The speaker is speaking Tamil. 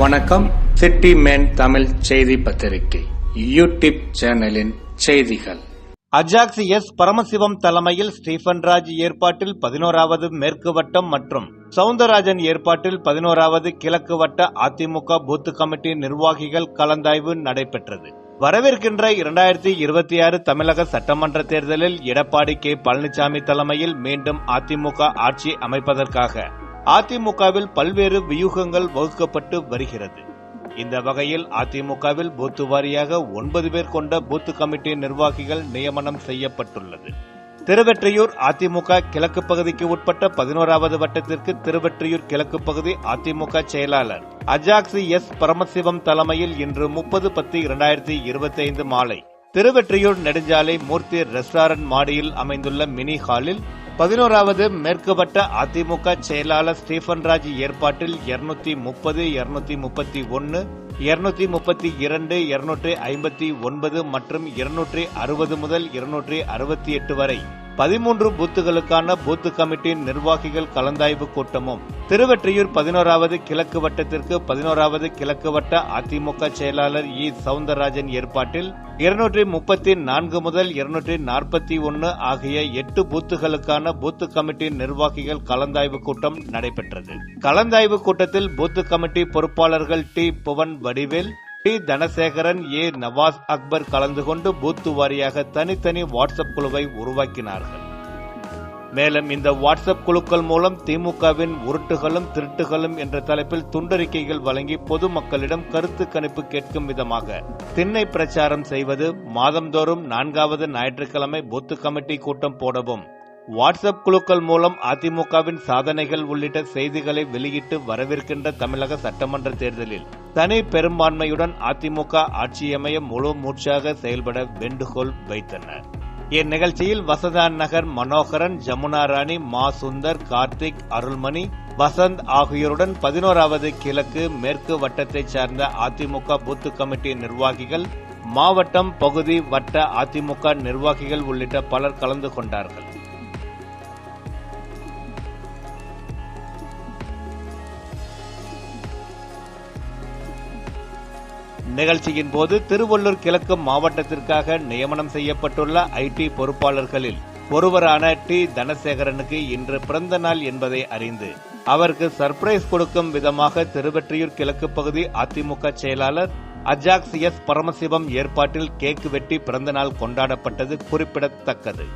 வணக்கம். சிட்டி மேன் தமிழ் செய்தி பத்திரிகை யூடியூப் சேனலின் செய்திகள். அஜாக்ஸ் எஸ் பரமசிவம் தலைமையில் ஸ்டீபன் ராஜ் ஏற்பாட்டில் பதினோராவது மேற்கு வட்டம் மற்றும் சவுந்தரராஜன் ஏற்பாட்டில் பதினோராவது கிழக்கு வட்ட அதிமுக பூத்து கமிட்டி நிர்வாகிகள் கலந்தாய்வு நடைபெற்றது. வரவிருக்கின்ற இரண்டாயிரத்தி இருபத்தி ஆறு தமிழக சட்டமன்ற தேர்தலில் எடப்பாடி கே பழனிசாமி தலைமையில் மீண்டும் அதிமுக ஆட்சி அமைப்பதற்காக அதிமுகவில் பல்வேறு வியூகங்கள் வகுக்கப்பட்டு வருகிறது. இந்த வகையில் அதிமுகவில் பூத்து வாரியாக ஒன்பது பேர் கொண்ட பூத்து கமிட்டி நிர்வாகிகள் நியமனம் செய்யப்பட்டுள்ளது. திருவெற்றியூர் அதிமுக கிழக்கு பகுதிக்கு உட்பட்ட பதினோராவது வட்டத்திற்கு திருவெற்றியூர் கிழக்கு பகுதி அதிமுக செயலாளர் அஜாக்சி எஸ் பரமசிவம் தலைமையில் இன்று முப்பது பத்து இரண்டாயிரத்தி இருபத்தி ஐந்து மாலை திருவெற்றியூர் நெடுஞ்சாலை மூர்த்தி ரெஸ்டாரண்ட் மாடியில் அமைந்துள்ள மினி ஹாலில் பதினோராவது மேற்கு அதிமுக செயலாளர் ஸ்டீபன் ராஜ் ஏற்பாட்டில் இருநூத்தி முப்பது இருநூத்தி முப்பத்தி ஒன்னு இருநூத்தி முப்பத்தி இரண்டு இருநூற்றி ஐம்பத்தி ஒன்பது மற்றும் இருநூற்றி அறுபது முதல் இருநூற்றி அறுபத்தி எட்டு வரை பதிமூன்று பூத்துகளுக்கான பூத்து கமிட்டியின் நிர்வாகிகள் கலந்தாய்வு கூட்டமும். திருவெற்றியூர் பதினோராவது கிழக்கு வட்டத்திற்கு பதினோராவது கிழக்கு வட்ட அதிமுக செயலாளர் இ. சவுந்தரராஜன் ஏற்பாட்டில் இருநூற்றி முப்பத்தி நான்கு முதல் இருநூற்றி நாற்பத்தி ஒன்று ஆகிய எட்டு பூத்துகளுக்கான பூத்து கமிட்டி நிர்வாகிகள் கலந்தாய்வு கூட்டம் நடைபெற்றது. கலந்தாய்வு கூட்டத்தில் பூத்து கமிட்டி பொறுப்பாளர்கள் T. Bhuvan Vadivel T Dhanasekaran A. Nawaz Akbar கலந்து கொண்டு பூத்து வாரியாக தனித்தனி வாட்ஸ்அப் குழுவை உருவாக்கினார்கள். மேலும் இந்த வாட்ஸ்அப் குழுக்கள் மூலம் திமுகவின் உருட்டுகளும் திருட்டுகளும் என்ற தலைப்பில் துண்டறிக்கைகள் வழங்கி பொதுமக்களிடம் கருத்து கணிப்பு கேட்கும் விதமாக திண்ணை பிரச்சாரம் செய்வது மாதந்தோறும் நான்காவது ஞாயிற்றுக்கிழமை பூத்து கமிட்டி கூட்டம் போடவும் வாட்ஸ்அப் குழுக்கள் மூலம் அதிமுகவின் சாதனைகள் உள்ளிட்ட செய்திகளை வெளியிட்டு வரவிருக்கின்ற தமிழக சட்டமன்ற தேர்தலில் தனி பெரும்பான்மையுடன் அதிமுக ஆட்சியமைய முழு மூச்சாக செயல்பட வேண்டுகோள் வைத்தனர். இந்நிகழ்ச்சியில் வசதான் நகர் மனோகரன் ஜமுனா ராணி மா சுந்தர் கார்த்திக் அருள்மணி வசந்த் ஆகியோருடன் பதினோராவது கிழக்கு மேற்கு வட்டத்தைச் சார்ந்த அதிமுக பூத்து கமிட்டி நிர்வாகிகள் மாவட்டம் பகுதி வட்ட அதிமுக நிர்வாகிகள் உள்ளிட்ட பலர் கலந்து கொண்டார்கள். நிகழ்ச்சியின் போது திருவள்ளூர் கிழக்கு மாவட்டத்திற்காக நியமனம் செய்யப்பட்டுள்ள ஐடி பொறுப்பாளர்களில் ஒருவரான டி தனசேகரனுக்கு இன்று பிறந்த நாள் என்பதை அறிந்து அவருக்கு சர்ப்ரைஸ் கொடுக்கும் விதமாக திருவெற்றியூர் கிழக்கு பகுதி அதிமுக செயலாளர் அஜாக்ஸ் எஸ் பரமசிவம் ஏற்பாட்டில் கேக் வெட்டி பிறந்தநாள் கொண்டாடப்பட்டது குறிப்பிடத்தக்கது.